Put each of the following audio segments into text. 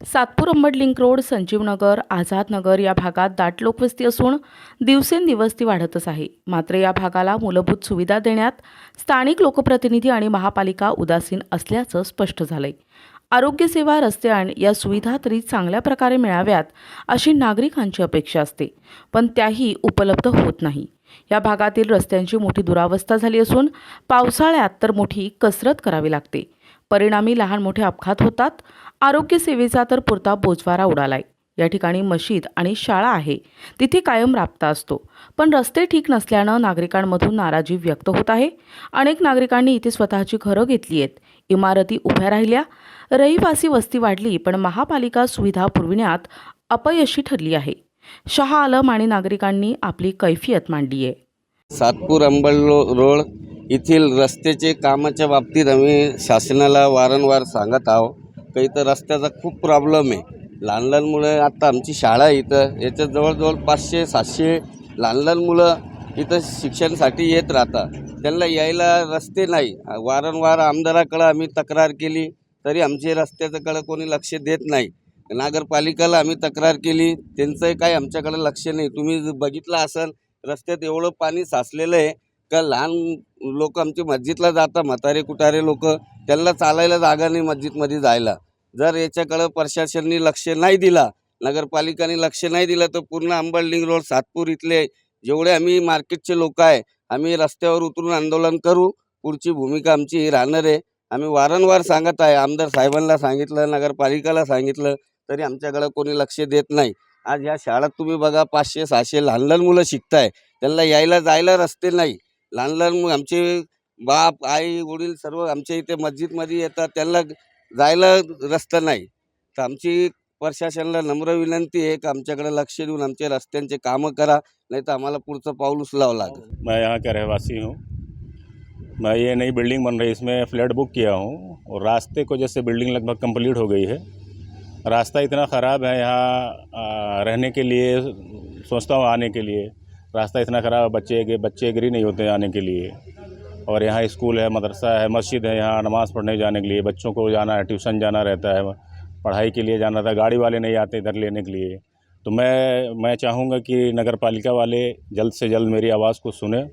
Satpur Ambad link road Sanjivnagar Azadnagar या भागात दाट लोकवस्ती असून दिवसेंदिवस ती वाढतच आहे. मात्र या भागाला मूलभूत सुविधा देण्यात स्थानिक लोकप्रतिनिधी आणि महापालिका उदासीन असल्याचं स्पष्ट झालंय. आरोग्यसेवा रस्ते आणि या सुविधा तरी चांगल्या प्रकारे मिळाव्यात अशी नागरिकांची अपेक्षा असते पण त्याही उपलब्ध होत नाही. या भागातील रस्त्यांची मोठी दुरावस्था झाली असून पावसाळ्यात तर मोठी कसरत करावी लागते. परिणामी लहान मोठे अपघात होतात. आरोग्य सेवेचा तर पुरता बोजवारा उडालाय. या ठिकाणी मशीद आणि शाळा आहे. तिथे कायम राबता असतो. पण रस्ते ठीक नसल्यानं नागरिकांमधून नाराजी व्यक्त होत आहे. अनेक नागरिकांनी इथे स्वतःची घरं घेतली आहेत. इमारती उभ्या राहिल्या. रहिवासी वस्ती वाढली पण महापालिका सुविधा पुरविण्यात अपयशी ठरली आहे. शहा आलम आणि नागरिकांनी आपली कैफियत मांडली आहे सातपूर अंबल रोड येथील रस्त्याचे कामाच्या बाबतीत आम्ही शासनाला वारंवार सांगत आहो का इथं रस्त्याचा खूप प्रॉब्लेम आहे. लहान लहान मुलं आता आमची शाळा आहे इथं. याच्यात जवळजवळ पाचशे सातशे लहान लहान मुलं इथं शिक्षणासाठी येत राहतात. त्यांना यायला रस्ते नाही. वारंवार आमदाराकडं आम्ही तक्रार केली तरी आमचे रस्त्याच्याकडं कोणी लक्ष देत नाही. नगरपालिकेला आम्ही तक्रार केली त्यांचंही काही आमच्याकडं लक्ष नाही. तुम्ही जर बघितलं असाल रस्त्यात एवढं पाणी साचलेलं आहे का लहान लोक आमची मस्जिदला जातात म्हातारे कुटारे लोक त्यांना चालायला जागा नाही मस्जिदमध्ये जायला. जर याच्याकडं प्रशासनाने लक्ष नाही दिला नगरपालिकाने लक्ष नाही दिलं तर पूर्ण अंबडलिंग रोड सातपूर इथले जेवढे आम्ही मार्केटचे लोक आहे आम्ही रस्त्यावर उतरून आंदोलन करू पुढची भूमिका आमची ही राहणार आहे. आम्ही वारंवार सांगत आहे आमदार साहेबांना सांगितलं नगरपालिकेला सांगितलं तरी आमच्याकडं कोणी लक्ष देत नाही. आज या शाळेत तुम्ही बघा पाचशे सहाशे लहान लहान मुलं शिकताय त्यांना यायला जायला रस्ते नाही. लहान लहान मु- आमचे बाप आई वडील सर्व आमच्या इथे मस्जिदमध्ये येतात. त्यांना जायला रस्ता नाही. तर आमची प्रशासनाला नम्र विनंती आहे की आमच्याकडे लक्ष देऊन आमच्या रस्त्यांचे कामं करा नाही तर आम्हाला पुढचं पाऊल उचलावं लागेल. मैं यहाँ का रहवासी हूँ। मैं ये नई बिल्डिंग बन रही इसमें फ्लैट बुक किया हूँ और रास्ते को जैसे बिल्डिंग लगभग कंप्लीट हो गई है। रास्ता इतना ख़राब है यहाँ रहने के लिए सोचता हूँ आने के लिए। रास्ता इतना ख़राब है बच्चे के बच्चे एग्री नहीं होते आने के लिए। और यहाँ स्कूल है, मदरसा है, मस्जिद है, यहाँ नमाज़ पढ़ने जाने के लिए, बच्चों को जाना है, ट्यूशन जाना रहता है, पढ़ाई के लिए जाना था गाड़ी वाले नहीं आते इधर लेने के लिए। तो मैं मैं चाहूँगा कि नगर पालिका वाले जल्द से जल्द मेरी आवाज़ को सुने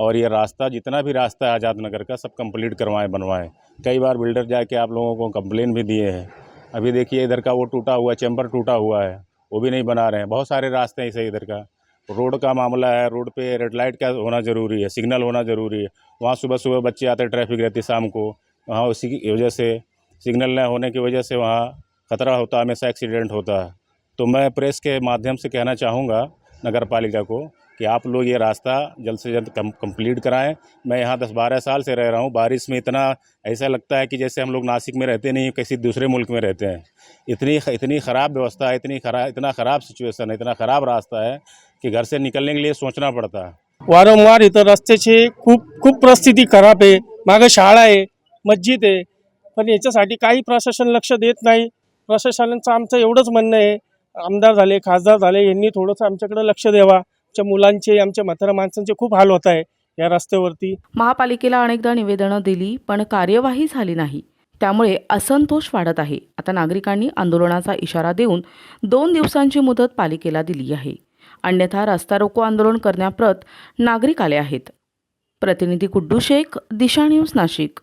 और ये रास्ता, जितना भी रास्ता है आज़ाद नगर का, सब कंप्लीट करवाएँ, बनवाएँ। कई बार बिल्डर जाके आप लोगों को कंप्लेन भी दिए हैं। अभी देखिए, इधर का वो टूटा हुआ है चैम्बर टूटा हुआ है, वो भी नहीं बना रहे हैं। बहुत सारे रास्ते हैं ऐसे इधर का। रोड का मामला है, रोड पे रेड लाइट का होना ज़रूरी है सिग्नल होना ज़रूरी है। वहाँ सुबह सुबह बच्चे आते ट्रैफ़िक रहती शाम को। वहाँ उसी की वजह से सिग्नल न होने की वजह से वहाँ खतरा होता है हमेशा एक्सीडेंट होता है। तो मैं प्रेस के माध्यम से कहना चाहूँगा नगर पालिका को कि आप लोग ये रास्ता जल्द से जल्द कम कंप्लीट कराएँ। मैं यहाँ दस बारह साल से रह रहा हूँ, बारिश में इतना ऐसा लगता है कि जैसे हम लोग नासिक में रहते नहीं, किसी दूसरे मुल्क में रहते हैं। इतनी इतनी ख़राब व्यवस्था है इतनी खराब इतना ख़राब सिचुएसन है इतना ख़राब रास्ता है कि घर से निकलने के लिए सोचना पड़ता। है वारंवार इथं रस्त्याची खूप खूप परिस्थिती खराब आहे मागं शाळा आहे मस्जिद आहे पण याच्यासाठी काही प्रशासन लक्ष देत नाही। प्रशासनाचं आमचं एवढंच म्हणणं आहे आमदार झाले खासदार झाले यांनी थोडंसं आमच्याकडे लक्ष द्यावा. आमच्या मुलांचे आमच्या म्हाताऱ्या माणसांचे खूप हाल होत आहे या रस्त्यावरती. महापालिकेला अनेकदा निवेदनं दिली पण कार्यवाही झाली नाही. त्यामुळे असंतोष वाढत आहे. आता नागरिकांनी आंदोलनाचा इशारा देऊन दोन दिवसांची मुदत पालिकेला दिली आहे. अन्यथा रस्ता रोको आंदोलन करण्याप्रत नागरिक आले आहेत. प्रतिनिधी गुड्डू शेख दिशा न्यूज नाशिक.